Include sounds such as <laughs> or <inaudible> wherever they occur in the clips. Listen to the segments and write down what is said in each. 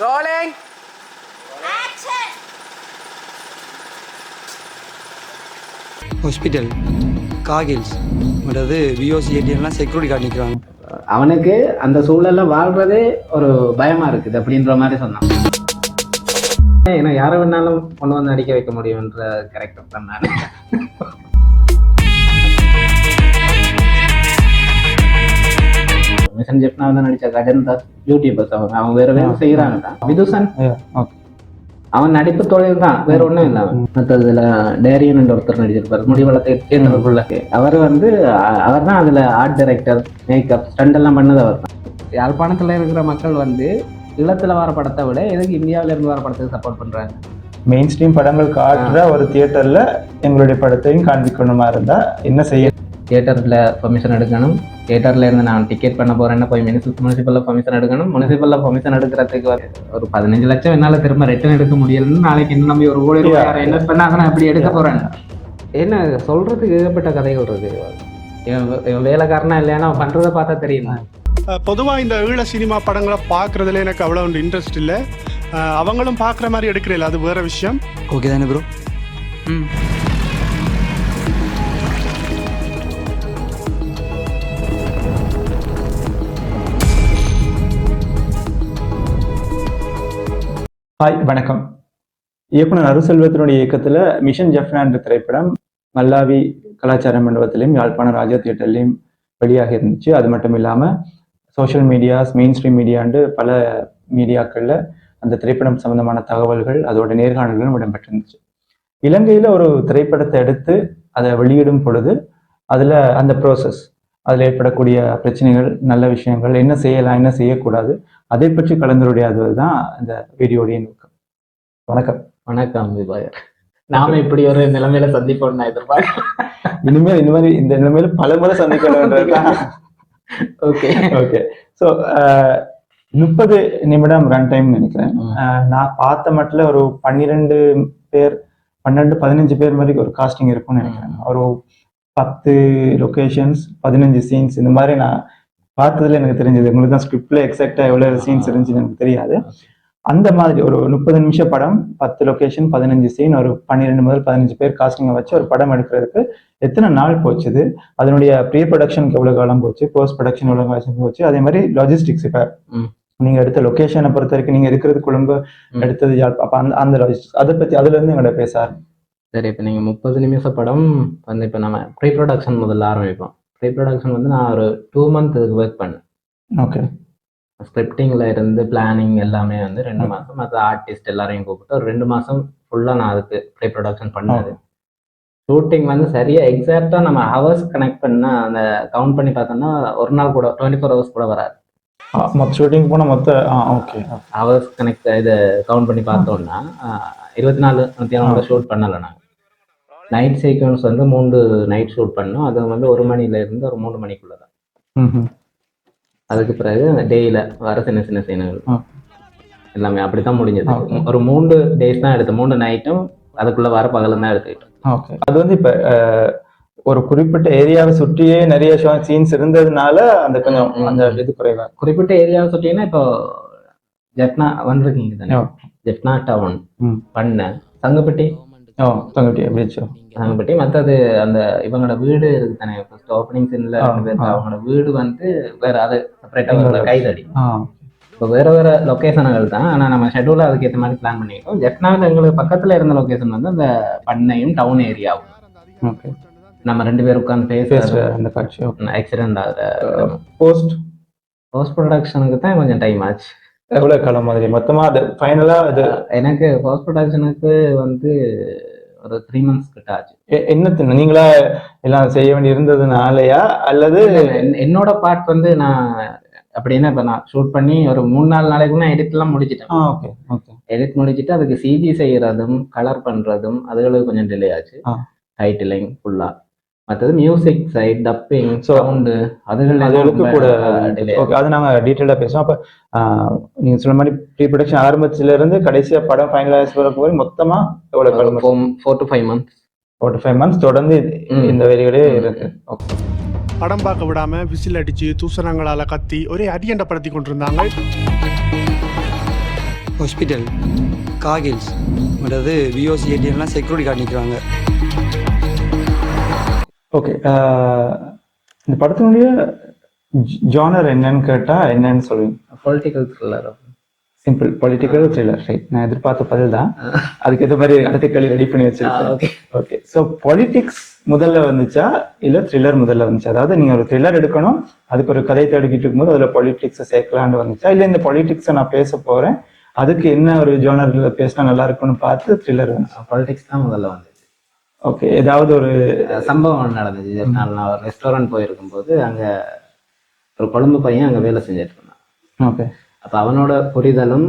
Rolling hospital காகில்ஸ் அதாவது VOC ஏடிஎம்லாம் security card நிற்கிறாங்க அவனுக்கு அந்த சூழல்ல வாழ்றதே ஒரு பயமா இருக்குது அப்படின்ற மாதிரி சொன்னான். ஏன்னா யாரை வேணாலும் கொண்டு வந்து நடிக்க வைக்க முடியும்ன்ற கேரக்டர் தான் நான். ஜெப்னா வந்து நடிச்ச கஜன் தாஸ் யூடியூபர்ஸ் அவங்க அவங்க வேற வேற செய்யறாங்க தான் விதுசன். அவன் நடிப்பு தொழில் தான் வேற ஒண்ணும் இல்லை அவன். மற்றதுல டேரியன் ஒருத்தர் நடிச்சிருப்பாரு. முடி வளர்த்து அவர் வந்து அவர் தான் அதுல ஆர்ட் டைரக்டர் மேக்கப் ஸ்டண்ட் எல்லாம் பண்ணது அவர் தான் யாழ்ப்பாணத்துல இருக்கிற மக்கள் வந்து ஈழத்துல வர படத்தை விட எதுக்கு இந்தியாவில இருந்து வர படத்துக்கு சப்போர்ட் பண்றாங்க? மெயின் ஸ்ட்ரீம் படங்கள் காட்டுற ஒரு தியேட்டர்ல எங்களுடைய படத்தையும் காண்பிக்கணுமா இருந்தா என்ன செய்ய தியேட்டர்ல பெர்மிஷன் எடுக்கணும். தியேட்டர்ல இருந்து நான் டிக்கெட் பண்ண போறேன்னா போய் முனிசிபல் முனிசிபல்ல பெர்மிஷன் எடுக்கணும். முனிசிபல்ல பெர்மிஷன் எடுக்கிறதுக்கு ஒரு- ஒரு பதினஞ்சு லட்சம் என்னால திரும்ப ரிட்டர்ன் எடுக்க முடியலன்னு நாளைக்கு இன்னும் நம்பி ஒரு கோடி ரூபாய் இன்வெஸ்ட் பண்ணா அதை நான் எப்படி எடுக்க போறேன் என்ன சொல்றதுக்கு ஏகப்பட்ட கதைகள் இருக்கு. இவன் வேலைக்காரனா இல்லையானா அவன் பண்றதை பார்த்தா தெரியும்? பொதுவாக இந்த ஈழ சினிமா படங்களை பார்க்குறதுல எனக்கு அவ்வளோ இன்ட்ரெஸ்ட் இல்லை. அவங்களும் பார்க்குற மாதிரி எடுக்கிறதில்ல அது வேற விஷயம். ஓகே தானே ப்ரோ ம். ஹாய் வணக்கம். இயக்குனர் அருசெல்வத்தினுடைய இயக்கத்துல மிஷன் ஜெஃப்னா என்ற திரைப்படம் மல்லாவி கலாச்சார மண்டபத்திலையும் யாழ்ப்பாணம் ராஜா தியேட்டர்லையும் வெளியாக இருந்துச்சு. அது மட்டும் இல்லாம சோஷியல் மீடியாஸ் மெயின் ஸ்ட்ரீம் மீடியாண்டு பல மீடியாக்கள்ல அந்த திரைப்படம் சம்பந்தமான தகவல்கள் அதோட நேர்காணல்களும் இடம்பெற்றிருந்துச்சு. இலங்கையில் ஒரு திரைப்படத்தை எடுத்து அதை வெளியிடும் பொழுது அதுல அந்த ப்ரோசஸ் அதில் ஏற்படக்கூடிய பிரச்சனைகள் நல்ல விஷயங்கள் என்ன செய்யலாம் என்ன செய்யக்கூடாது அதை பற்றி கலந்துரையாடுவது தான் இந்த வீடியோடைய நோக்கம். வணக்கம். வணக்கம் விபாயர் நாம இப்படி ஒரு நிலைமையில சந்திப்போம் நான் எதிர்பார்க்கிறேன் இனிமேல் இந்த மாதிரி இந்த நிலைமையில பல முறை சந்திக்கணும்ன்றதுதான். ஓகே. ஓகே. ஸோ முப்பது நிமிடம் ரன் டைம் நினைக்கிறேன். நான் பார்த்த மட்டும் ஒரு பன்னிரெண்டு பேர் பன்னெண்டு பதினஞ்சு பேர் மாதிரி ஒரு காஸ்டிங் இருக்கும்னு நினைக்கிறேன். ஒரு பத்து லொகேஷன்ஸ் பதினஞ்சு சீன்ஸ் இந்த மாதிரி நான் பார்த்ததுல எனக்கு தெரிஞ்சது. உங்களுக்கு தான் ஸ்கிரிப்ட்ல எக்ஸாக்டா எவ்வளவு சீன்ஸ் இருந்துச்சுன்னு எனக்கு தெரியாது. அந்த மாதிரி ஒரு முப்பது நிமிஷ படம் பத்து லொகேஷன் பதினஞ்சு சீன் ஒரு பன்னிரெண்டு முதல் பதினஞ்சு பேர் காஸ்டிங்கை வச்சு ஒரு படம் எடுக்கிறதுக்கு எத்தனை நாள் போச்சுது? அதனுடைய ப்ரீ ப்ரொடக்ஷனுக்கு எவ்வளவு காலம் போச்சு? போஸ்ட் ப்ரொடக்ஷன் எவ்வளவு காலம் போச்சு? அதே மாதிரி லாஜிஸ்டிக்ஸ் இப்ப. நீங்க எடுத்த லொகேஷனை பொறுத்த வரைக்கும் நீங்க இருக்கிறது கொழும்பு. எடுத்தது அப்ப அந்த அந்த லாஜிஸ்டிக்ஸ் அதை பத்தி அதுல இருந்து எங்களோட பேச. சரி. இப்போ நீங்கள் முப்பது நிமிஷ படம் வந்து இப்போ நம்ம ப்ரீ ப்ரொடக்ஷன் முதல்ல ஆரம்பிப்போம். ப்ரீ ப்ரொடக்ஷன் வந்து நான் ஒரு டூ மந்த் இதுக்கு ஒர்க் பண்ணேன். ஓகே ஸ்கிரிப்டிங்கில் இருந்து பிளானிங் எல்லாமே வந்து ரெண்டு மாதம் மற்ற ஆர்டிஸ்ட் எல்லாரையும் கூப்பிட்டு ஒரு ரெண்டு மாதம் ஃபுல்லாக நான் அதுக்கு ப்ரீ ப்ரொடக்ஷன் பண்ணது. ஷூட்டிங் வந்து சரியாக எக்ஸாக்டாக நம்ம ஹவர்ஸ் கனெக்ட் பண்ணால் அந்த கவுண்ட் பண்ணி பார்த்தோம்னா ஒரு நாள் கூட டுவெண்ட்டி ஃபோர் ஹவர்ஸ் கூட வராது. மொத்த ஷூட்டிங் போன மொத்த ஓகே ஹவர்ஸ் கனெக்ட் இதை கவுண்ட் பண்ணி பார்த்தோம்னா இருபத்தி நாலு மத்தியானம் ஷூட் பண்ணலை நாங்கள் நைட் சீக்வன்ஸ் வந்து மூன்று நைட் ஷூட் பண்ணோம். அது வந்து ஒரு மணில இருந்து ஒரு மூணு மணிக்குள்ள தான் அதுக்கு பிறகு டேயில் வர சின்ன சின்ன சீனுகள். எல்லாமே அப்படித்தான் முடிஞ்சது. Okay. ஒரு மூன்று டேஸ் தான் எடுத்தோம். மூணு நைட்டும் அதுக்குள்ள வர பகலும் தான் எடுத்துக்கிட்டோம். அது வந்து இப்ப ஒரு குறிப்பிட்ட ஏரியாவை சுற்றியே நிறைய சீன்ஸ் இருந்ததுனால அந்த கொஞ்சம். அந்த இது குறைவா குறிப்பிட்ட ஏரியாவை சொல்லிட்டீங்கன்னா இப்போ ஜெட்னா வந்திருக்கீங்க தானே. ஜெட்னா டவுன். பண்ண. சங்கப்பட்டி? தங்கட்டி பீச் சங்கப்பட்டி மற்றது அந்த இவங்களோட வீடு இருக்கு தானே ஃபர்ஸ்ட் ஓப்பனிங் சீன்ல. அவங்களோட வீடு வந்து வேற அது செப்பரேட்டா இன்னொரு கைதடி. இப்போ வேற வேற லொக்கேஷன்கள் தான் ஆனால் நம்ம ஷெட்யூல அதுக்கேற்ற மாதிரி பிளான் பண்ணிக்கிட்டோம் ஜெட்னாவில் எங்களுக்கு பக்கத்துல இருந்த லொகேஷன் வந்து அந்த பண்ணையும் டவுன் ஏரியாவும் ஓகே. நம்ம ரெண்டு பேரும் உட்காந்து பேசுற அந்த காட்சி ஆக்சிடென்ட் ஆகுற போஸ்ட் போஸ்ட் ப்ரொடக்ஷனுக்கு தான் கொஞ்சம் டைம் ஆச்சு. எவ்வளவு காலம் மாதிரி? மொத்தமா அது ஃபைனலா அது எனக்கு போஸ்ட் ப்ரொடக்ஷனுக்கு வந்து ஒரு த்ரீ மந்த்ஸ் கிட்ட ஆச்சு. என்ன நீங்களா எல்லாம் செய்ய வேண்டி இருந்ததுனாலயா? அல்லது என்- என்னோட பார்ட் வந்து நான் அப்படின்னா இப்போ நான் ஷூட் பண்ணி ஒரு மூணு நாலு நாளைக்கு நான் எடிட்லாம் முடிச்சிட்டேன். ஓகே ஓகே எடிட் முடிச்சிட்டு அதுக்கு சிஜி செய்யறதும் கலர் பண்றதும் அதுகளுக்கு கொஞ்சம் டிலே ஆச்சு. ஆ. டைட்டிலிங் ஃபுல்லா மற்றது மியூசிக் சைட் டப்பிங் சவுண்டு அதுகள் அதுகளுக்கு கூட ஓகே அது நாங்க டீட்டெயிலா பேசுவோம் அப்ப ஆஹ், நீங்க சொன்ன மாதிரி ப்ரீ ப்ரொடக்ஷன் ஆரம்பத்துல இருந்து கடைசியா படம் ஃபைனலைஸ் வர போய் மொத்தமா எவ்வளவு காலம் four to five months four to five months தொடர்ந்து. இந்த வேலைகளே இருக்கு. ஓகே படம் பார்க்க விடாம விசில் அடிச்சு தூசணங்களால கத்தி ஒரே அடியண்டப்படுத்தி கொண்டிருந்தாங்க. ஹாஸ்பிட்டல் காகில்ஸ் மற்றது விஓசி ஏடிஎம்லாம் செக்யூரிட்டி கார்டு நிற்கிறாங்க ஓகே இந்த படத்தினுடைய ஜானர் என்னன்னு கேட்டா என்னன்னு சொல்லுவீங்க? Political thriller simple political thriller right நான் எதிர்பார்த்த பதில் தான். அதுக்கு ஏற்ற மாதிரி அடுத்த கேள்வி ரெடி பண்ணி வச்சிருக்கேன். ஓகே ஓகே ஸோ பொலிட்டிக்ஸ் முதல்ல வந்துச்சா இல்ல த்ரில்லர் முதல்ல வந்துச்சா? அதாவது நீங்க ஒரு த்ரில்லர் எடுக்கணும் அதுக்கு ஒரு கதை தேடிக்கிட்டு இருக்கும்போது அதுல பொலிட்டிக்ஸை சேர்க்கலான்னு வந்துச்சா? இல்ல இந்த பொலிட்டிக்ஸை நான் பேச போறேன் அதுக்கு என்ன ஒரு ஜோனர்ல பேசினா நல்லா இருக்கும்னு பார்த்து த்ரில்லர் வந்துச்சு? பொலிட்டிக்ஸ் தான் முதல்ல வந்துச்சு ஓகே ஏதாவது ஒரு சம்பவம் நடந்துச்சு. நான் ரெஸ்டாரண்ட் போயிருக்கும் போது அங்க ஒரு கொழும்பு பையன் அங்க வேலை செஞ்சுட்டு இருந்தான். ஓகே அப்ப அவனோட புரிதலும்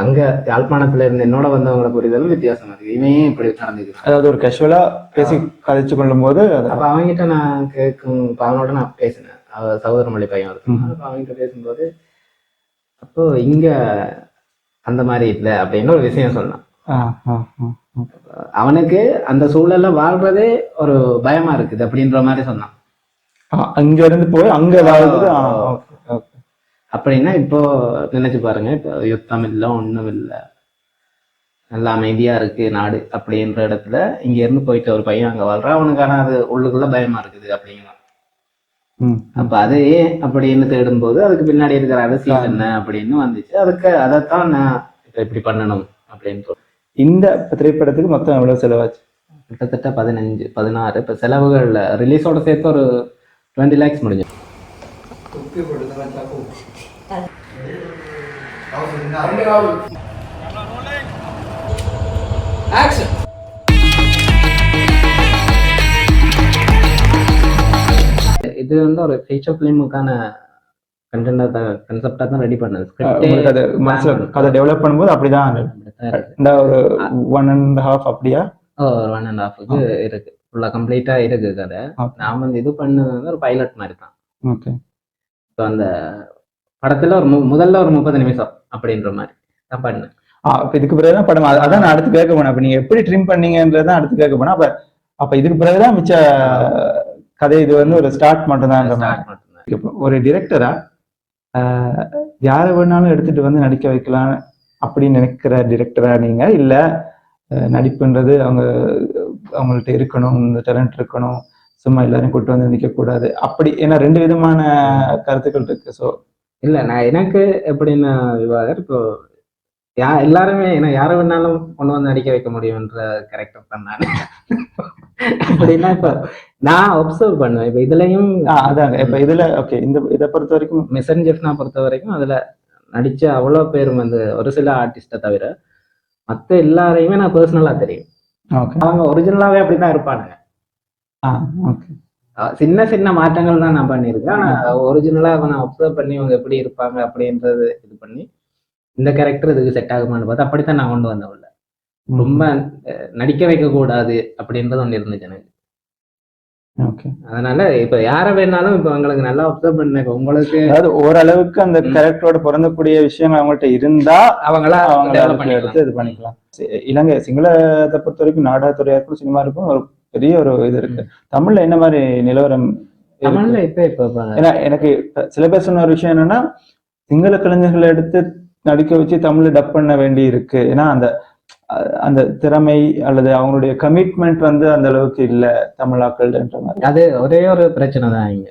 அங்க யாழ்ப்பாணத்துல இருந்து என்னோட வந்தவங்களோட புரிதலும் வித்தியாசமா இருக்கு. இவன் இப்படி நடந்துக்கிறான்? அதாவது ஒரு கேஷுவலா பேசி கதைச்சு கொள்ளும் போது அப்ப அவன்கிட்ட நான் கேட்கும் இப்ப அவனோட நான் பேசினேன். அவ சகோதரமொழி பையன் ஒருத்தன் அப்ப அவன்கிட்ட பேசும்போது அப்போ இங்க அந்த மாதிரி இல்லை அப்படின்னு ஒரு விஷயம் சொன்னான். அவனுக்கு அந்த சூழல்ல வாழ்றதே ஒரு பயமா இருக்குது அப்படின்ற மாதிரி சொன்னான். அங்க இருந்து போய் அங்க வாழ்றது அப்படின்னா இப்போ நினைச்சு பாருங்க இப்போ யுத்தம் இல்லை ஒண்ணும் இல்லை. நல்ல அமைதியா இருக்கு நாடு அப்படின்ற இடத்துல இங்க இருந்து போயிட்டு ஒரு பையன் அங்க வாழ்றான் அவனுக்கான அது உள்ளுக்குள்ள பயமா இருக்குது அப்படிங்கிறான் அப்ப அது ஏன் அப்படின்னு தேடும்போது அதுக்கு பின்னாடி இருக்கிற அரசியல் என்ன அப்படின்னு வந்துச்சு. அதுக்கு அதைத்தான் நான் இப்ப இப்படி பண்ணணும் அப்படின்னு இந்த திரைப்படத்துக்கு மொத்தம் எவ்வளவு செலவாச்சு? கிட்டத்தட்ட பதினஞ்சு பதினாறு. இப்ப செலவுகள்ல ரிலீஸோட சேர்த்து ஒரு டுவெண்ட்டி லேக்ஸ் முடிஞ்சு. இது வந்து ஒரு ஃபீச்சர் ஃபிலிமுக்கான கண்டென்ட்டா கன்செப்டா தான் ரெடி பண்ணது. உங்களுக்கு அது மனசுல கதை டெவலப் பண்ணும்போது அப்படிதான் இந்த ஒரு ஒன் அண்ட் ஹாஃப் அப்படியா? ஒரு ஒன் அண்ட் ஹாஃபுக்கு இருக்கு. ஃபுல்லா கம்ப்ளீட்டா இருக்கு கதை. நான் வந்து இது பண்ணது வந்து ஒரு பைலட் மாதிரி தான் ஓகே. இப்போ அந்த படத்துல ஒரு முதல்ல ஒரு முப்பது நிமிஷம் அப்படின்ற மாதிரி தான் பண்ணேன். அப்ப இதுக்கு பிறகுதான் படம். அத- அதான் நான் அடுத்து கேட்க போனேன். அப்ப நீங்க எப்படி ட்ரிம் பண்ணீங்கன்றதான் அடுத்து கேட்க போனேன். அப்ப அப்ப இதுக்கு பிறகுதான் மிச்ச கதை இது வந்து ஒரு ஸ்டார்ட் மட்டும் தான் ஒரு டிரெக்டரா யாரை வேணாலும் எடுத்துட்டு வந்து நடிக்க வைக்கலாம் அப்படின்னு நினைக்கிற டிரெக்டரா நீங்க? இல்ல நடிப்புன்றது அவங்க அவங்கள்ட்ட இருக்கணும் இந்த டேலண்ட் இருக்கணும் சும்மா எல்லாரும் கூட்டு வந்து நிற்கக்கூடாது கூடாது. அப்படி ஏன்னா ரெண்டு விதமான கருத்துக்கள் இருக்கு. ஸோ இல்ல நான் எனக்கு எப்படின்னா விவாதம் இப்போ யா எல்லாருமே ஏன்னா யாரை வேணாலும் கொண்டு வந்து நடிக்க வைக்க முடியும்ன்ற கேரக்டர் தான் நான். அப்படின்னா இப்போ நான் ஒப்சர்வ் பண்ணுவேன். இப்போ இதுலயும் அதாங்க இப்ப இதுல ஓகே இந்த இதை பொறுத்த வரைக்கும் மெசஞ்சர்ஸ் நான் பொறுத்த வரைக்கும் அதுல நடிச்ச அவ்வளோ பேர் வந்து ஒரு சில ஆர்டிஸ்ட்டை தவிர மற்ற எல்லாரையுமே நான் பர்சனலா தெரியும். அவங்க ஒரிஜினலாவே அப்படிதான் இருப்பானுங்க. சின்ன சின்ன மாற்றங்கள் தான் நான் பண்ணியிருக்கேன். ஆனா ஒரிஜினலா நான் அப்சர்வ் பண்ணி இவங்க எப்படி இருப்பாங்க அப்படின்றது இது பண்ணி இந்த கேரக்டர் இதுக்கு செட் ஆகுமான்னு பார்த்து அப்படித்தான் நான் கொண்டு வந்தேன் ரொம்ப நடிக்க வைக்க கூடாது அப்படின்றது ஒன்று இருந்துச்சு எனக்கு. அதனால இப்ப யாரை வேணாலும் இப்ப உங்களுக்கு நல்லா அப்சர்வ் பண்ண இப்ப உங்களுக்கு அதாவது ஓரளவுக்கு அந்த. கேரக்டரோட பொருந்தக்கூடிய விஷயங்கள் அவங்கள்ட்ட இருந்தா அவங்களா பண்ணிக்கலாம். எடுத்து இது பண்ணிக்கலாம். இலங்கை சிங்களத்தை பொறுத்த வரைக்கும் நாடகத்துறையா இருக்கும் சினிமா இருக்கும் ஒரு பெரிய ஒரு இது இருக்கு. தமிழ்ல என்ன மாதிரி நிலவரம்? தமிழ்ல இப்ப இப்ப ஏன்னா எனக்கு சில பேர் சொன்ன ஒரு விஷயம் என்னன்னா சிங்கள கலைஞர்களை எடுத்து நடிக்க வச்சு தமிழ்ல டப் பண்ண வேண்டி இருக்கு ஏன்னா அந்த அந்த திறமை அல்லது அவங்களுடைய கமிட்மெண்ட் வந்து அந்த அளவுக்கு இல்ல தமிழாக்கள்ன்ற மாதிரி. அது ஒரே ஒரு பிரச்சனை தான் இங்க.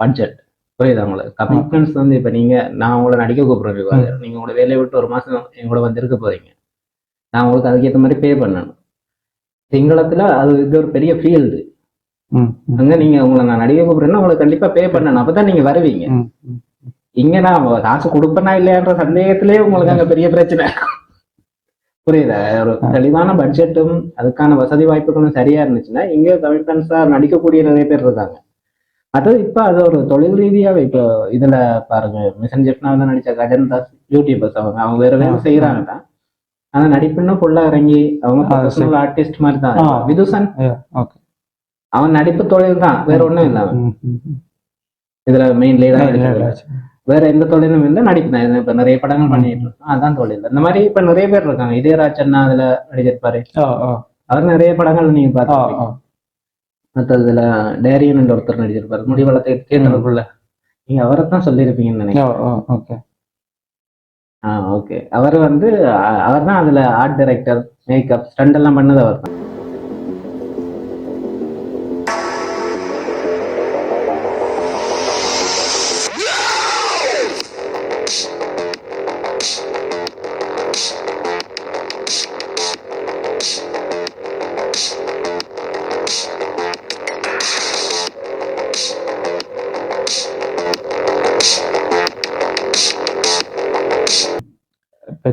பட்ஜெட் புரியுதா உங்களுக்கு? கமிட்மெண்ட்ஸ் வந்து இப்ப நீங்க நான் உங்களை நடிக்க கூப்பிடுறேன் விவாதம் நீங்க உங்களோட வேலையை விட்டு ஒரு மாசம் என் கூட வந்து இருக்க போறீங்க. நான் உங்களுக்கு அதுக்கேற்ற மாதிரி பே பண்ணணும். சிங்களத்துல அது இது ஒரு பெரிய ஃபீல்டு அங்க நீங்க உங்களை நான் நடிக்க கூப்பிடுறேன்னா உங்களுக்கு கண்டிப்பா பே பண்ணணும். அப்பதான் நீங்க வருவீங்க. இங்க நான் காசு கொடுப்பேனா இல்லையான்ற சந்தேகத்திலேயே உங்களுக்கு அங்க பெரிய பிரச்சனை. புரியுதா? ஒரு தெளிவான பட்ஜெட்டும் அதுக்கான வசதி வாய்ப்புகளும் சரியா இருந்துச்சுன்னா இங்க கமிட்மெண்ட்ஸா நடிக்கக்கூடிய நிறைய பேர் இருக்காங்க. அது இப்ப அது ஒரு தொழில் ரீதியாவே இப்போ இதுல பாருங்க மிஷன் ஜெஃப்னா வந்து நடிச்ச கஜன் தாஸ் யூடியூபர்ஸ் அவங்க அவங்க வேற வேலை செய்யறாங்க தான் ஆனா நடிப்புன்னு ஃபுல்லா இறங்கி அவங்க சரி. ப்ரொஃபஷனல் ஆர்டிஸ்ட் மாதிரி தான். விதுசன். அவன் நடிப்பு தொழில் தான் வேற ஒண்ணும் இல்ல. இதுல மெயின் இல்ல. வேற எந்த தொழிலும் இல்லை நடிப்பு தான். இப்ப நிறைய படங்கள் பண்ணிட்டு இருக்கோம். அதான் தொழில். இந்த மாதிரி இப்ப நிறைய பேர் இருக்காங்க. இதயராஜ் அண்ணா அதுல நடிச்சிருப்பாரு. அவர் நிறைய படங்கள் நீங்க பார்த்து. மற்றதுல டேரியன் ஒருத்தர் நடிச்சிருப்பாரு. முடிவளத்தை தேட்டருக்குள்ள நீங்க அவரை தான் சொல்லியிருப்பீங்கன்னு நினைக்கிறேன். ஓகே. ஆ ஓகே. அவர் வந்து அவர் தான் அதில் ஆர்ட் டைரக்டர் மேக்கப் ஸ்டண்ட் எல்லாம் பண்ணது அவர் தான்.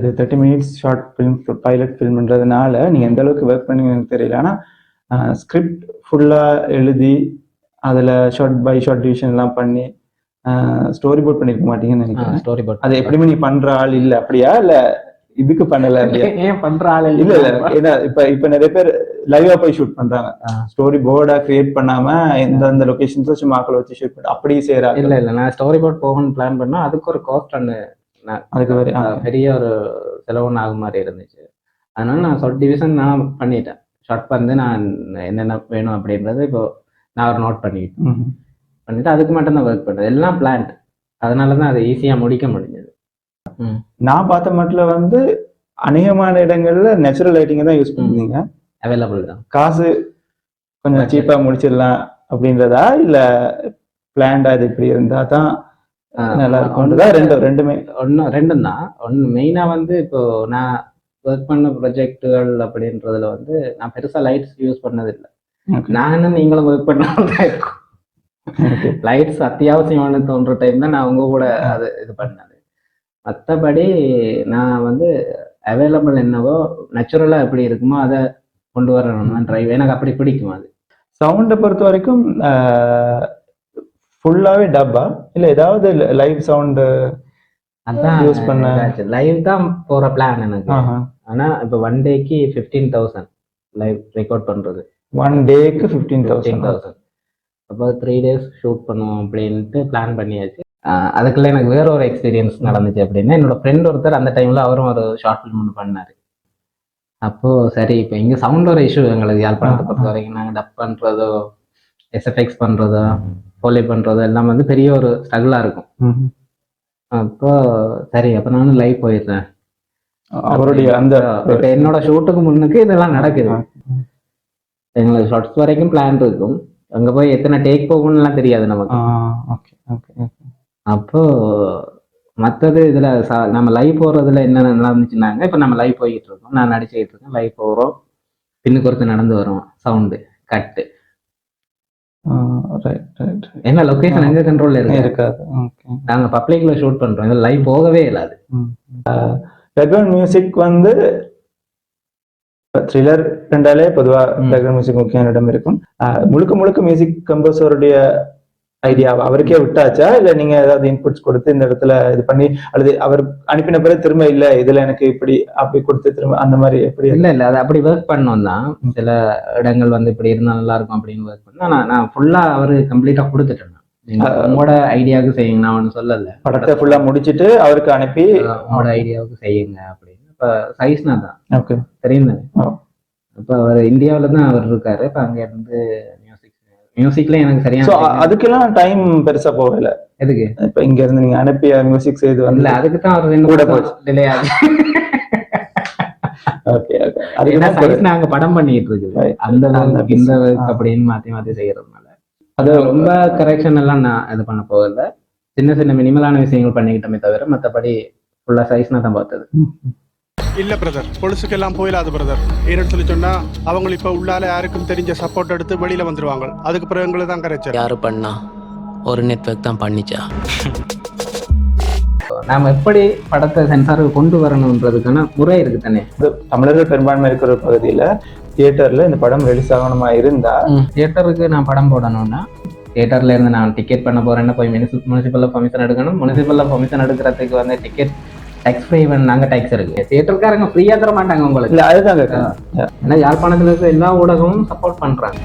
இது thirty minutes short film pilot ஃபில்ம்ன்றதுனால நீங்கள் எந்த அளவுக்கு ஒர்க் பண்ணீங்கன்னு தெரியல. ஆனால் ஸ்கிரிப்ட் ஃபுல்லாக எழுதி அதில் ஷார்ட் பை ஷார்ட் டிவிஷன் எல்லாம் பண்ணி ஸ்டோரி போர்ட் பண்ணியிருக்க மாட்டீங்கன்னு நினைக்கிறேன். ஸ்டோரி போட் அது எப்படியுமே நீ பண்ற ஆள் இல்ல? அப்படியா? இல்ல இதுக்கு பண்ணல ஏன் பண்ற ஆள் இல்ல? இல்ல ஏன்னா இப்ப இப்ப நிறைய பேர் லைவா போய் ஷூட் பண்றாங்க. ஸ்டோரி போர்டா கிரியேட் பண்ணாம எந்தெந்த லொகேஷன்ஸ் சும்மா ஆக்களை வச்சு ஷூட் பண்ணி அப்படி செய்யறாங்க. இல்ல இல்ல நான் ஸ்டோரி போர்ட் போகணும்னு பிளான் பண்ணா அதுக்கு ஒரு காஸ்ட் ஒன்று அதுக்கு. பெரிய ஒரு செலவுன்னு ஆகும் மாதிரி இருந்துச்சு. அதனால நான் ஷார்ட் டிவிஷன் நான் பண்ணிட்டேன். ஷார்ட் வந்து நான் என்னென்ன வேணும் அப்படின்றது இப்போ நான் ஒரு நோட் ம்ஹும். பண்ணிட்டு அதுக்கு மட்டும் தான் ஒர்க் பண்ணது எல்லாம் பிளான் அதனால தான் அதை ஈஸியா முடிக்க முடிஞ்சது. நான் பார்த்த மட்டும் வந்து அநேகமான இடங்கள்ல நேச்சுரல் லைட்டிங் தான் யூஸ் பண்ணுவீங்க அவைலபிள் தான். காசு கொஞ்சம் சீப்பா முடிச்சிடலாம் அப்படின்றதா? இல்ல பிளான்டா இது இப்படி இருந்தா தான் நல்லா இருக்கும்ன்றதா ரெண்டு ரெண்டுமே. ஒன்று ரெண்டும் தான் ஒன்று மெயினாக வந்து இப்போ நான் ஒர்க் பண்ண ப்ரொஜெக்டுகள் அப்படின்றதுல வந்து நான் பெருசாக லைட்ஸ் யூஸ் பண்ணதில்லை. நானும் நீங்களும் ஒர்க் பண்ணாமல் <laughs> தான் இருக்கும். லைட்ஸ் அத்தியாவசியமான தோன்ற டைம் தான் நான் உங்க கூட அது இது பண்ணது. மற்றபடி நான் வந்து அவைலபிள் என்னவோ நேச்சுரலாக எப்படி இருக்குமோ அதை கொண்டு வரணும். ட்ரைவ் எனக்கு அப்படி பிடிக்கும் அது. சவுண்டை பொறுத்த வரைக்கும் ஃபுல்லாவே டப்பா இல்ல ஏதாவது லைவ் சவுண்ட் அதான் Use பண்ண- லைவ் தான் போற பிளான் எனக்கு. ஆனா இப்போ ஒன் டேக்கு ஃபிஃப்டீன் தௌசண்ட் லைவ் ரெக்கார்ட் பண்றது. ஒன் டேக்கு ஃபிஃப்டீன் தௌசண்ட் தௌசண்ட் அப்போ த்ரீ டேஸ் ஷூட் பண்ணுவோம் அப்படின்ட்டு பிளான் பண்ணியாச்சு. அதுக்குள்ள எனக்கு வேற ஒரு எக்ஸ்பீரியன்ஸ் நடந்துச்சு அப்படின்னா என்னோட ஃப்ரெண்ட் ஒருத்தர் அந்த டைம்ல அவரும் ஒரு ஷார்ட் ஃபிலிம் ஒன்று பண்ணாரு. அப்போ சரி இப்போ இங்க சவுண்ட் ஒரு இஷ்யூ எங்களுக்கு யாழ்ப்பாணத்தை பொறுத்த வரைக்கும். நாங்கள் டப் பண்றதோ எஸ்எஃப்எக்ஸ் பண்றதோ ஃபோலே பண்றதோ எல்லாம் வந்து பெரிய ஒரு ஸ்ட்ரகிளா இருக்கும். அப்போ சரி அப்போ நானும் லைவ் போயிடுறேன். அவருடைய அந்த என்னோட ஷூட்டுக்கு முன்னுக்கு இதெல்லாம் நடக்குது. எங்களுக்கு ஷார்ட்ஸ் வரைக்கும் பிளான் இருக்கும். அங்க போய் எத்தனை டேக் போகும்னுலாம் தெரியாது நமக்கு. ஓகே ஓகே அப்போ மற்றது இதுல ச- நம்ம லைவ் போறதுல என்ன நடந்துச்சுன்னாங்க இப்போ நம்ம லைவ் போய்கிட்டு இருக்கோம். நான் நடிச்சுக்கிட்டு இருக்கேன் லைவ் போறோம். பின்னுக்கு ஒருத்தர் நடந்து வரும் சவுண்டு கட்டு என்ன லொகேஷன் எங்க கண்ட்ரோல்ல இருக்கு இருக்காது. நாங்க பப்ளிக்ல ஷூட் பண்றோம். இதுல லைவ் போகவே இல்லாது. பேக்ரவுண்ட் மியூசிக் வந்து த்ரில்லர் ரெண்டாலே பொதுவா ம். பேக்ரவுண்ட் மியூசிக் முக்கியமான இடம் இருக்கும். முழுக்க முழுக்க மியூசிக் கம்போசருடைய ஐடியா அவருக்கே விட்டாச்சா? இல்ல நீங்க ஏதாவது இன்புட்ஸ் கொடுத்து இந்த இடத்துல இது பண்ணி அல்லது அவர் அனுப்பின பிறகு திரும்ப இல்ல இதுல எனக்கு இப்படி அப்படி கொடுத்து திரும்ப அந்த மாதிரி எப்படி? இல்ல இல்ல. அது அப்படி ஒர்க் பண்ணோம் தான். சில இடங்கள் வந்து இப்படி இருந்தா நல்லா இருக்கும் அப்படின்னு ஒர்க் பண்ணா நான் நான் ஃபுல்லா அவரு கம்ப்ளீட்டா கொடுத்துட்டேன் உங்களோட ஐடியாவுக்கு செய்யுங்க. நான் ஒன்றும் சொல்லல. படத்தை ஃபுல்லா முடிச்சிட்டு அவருக்கு அனுப்பி உங்களோட ஐடியாவுக்கு செய்யுங்க அப்படின்னு. இப்ப சைஸ்னா தான். ஓகே தெரியும். இப்ப அவர் இந்தியாவுல தான் அவர் இருக்காரு. இப்ப அங்க இருந்து மியூசிக்ல எனக்கு சோ சரியான அதுக்கெல்லாம் டைம் பெருசா போகல. எதுக்கு? இப்ப இங்க இருந்து நீங்க அனுப்பிய மியூசிக் செய்து வந்து அதுக்கு தான் அவர் ரெண்டு கூட போச்சு. delay ஆகுது. ஓகே ஓகே நாங்க படம் பண்ணிட்டு இருக்குது. அந்த இந்த அப்படின்னு மாத்தி மாத்தி செய்யறதுனால. அது ரொம்ப கரெக்ஷன் எல்லாம் நான் இது பண்ண போகல. சின்ன சின்ன மினிமலான விஷயங்கள் பண்ணிக்கிட்டோமே தவிர மத்தபடி ஃபுல்லா சைஸ்னா தான் பார்த்தது. இல்ல பிரதர் பொலிசுக்கெல்லாம் போயிடாது பிரதர் ஏன்னு சொல்லி சொன்னா அவங்க இப்ப உள்ளால யாருக்கும் தெரிஞ்ச சப்போர்ட் எடுத்து வெளியில வந்துருவாங்க. அதுக்கு பிறகு எங்களை தான் கரைச்சார் யாரு பண்ணா? ஒரு நெட்வொர்க் தான் பண்ணிச்சா? நாம எப்படி படத்தை சென்சாருக்கு கொண்டு வரணுன்றதுக்கான முறை இருக்கு தானே? தமிழர்கள் பெரும்பான்மை இருக்கிற பகுதியில தியேட்டர்ல இந்த படம் ரிலீஸ் ஆகணுமா இருந்தா? தியேட்டருக்கு நான் படம் போடணும்னா தியேட்டர்ல இருந்து நான் டிக்கெட் பண்ண போறேன்னா போய் முனிசிபல் முனிசிபல்ல பர்மிஷன் எடுக்கணும். முனிசிபல்ல பர்மிஷன் எடுக்கிறதுக்கு வந்து டிக்கெட் டேக்ஸ் ஃப்ரீ நாங்க டேக்ஸ் இருக்கு தியேட்டருக்காரங்க ஃப்ரீயா தர மாட்டாங்க உங்களுக்கு. இல்ல அதுதான் ஏன்னா யாழ்ப்பாணத்துல இருக்க எல்லா ஊடகமும் சப்போர்ட் பண்றாங்க.